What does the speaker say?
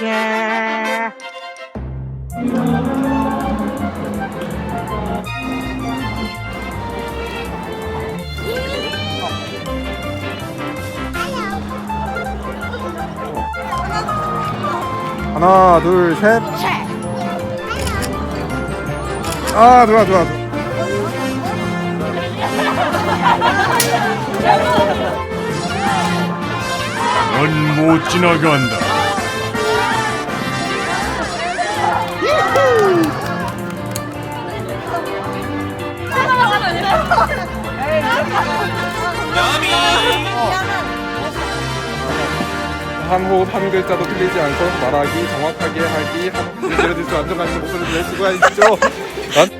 정확하게. 하나, 둘, 셋. 아, 좋아, 좋아. 좋아. 넌 못 지나간다. 한 호흡 한 글자도 틀리지 않고 말하기 정확하게 하기 한 들려줄 수 안정감 있는 목소리를 낼 수가 있죠. 난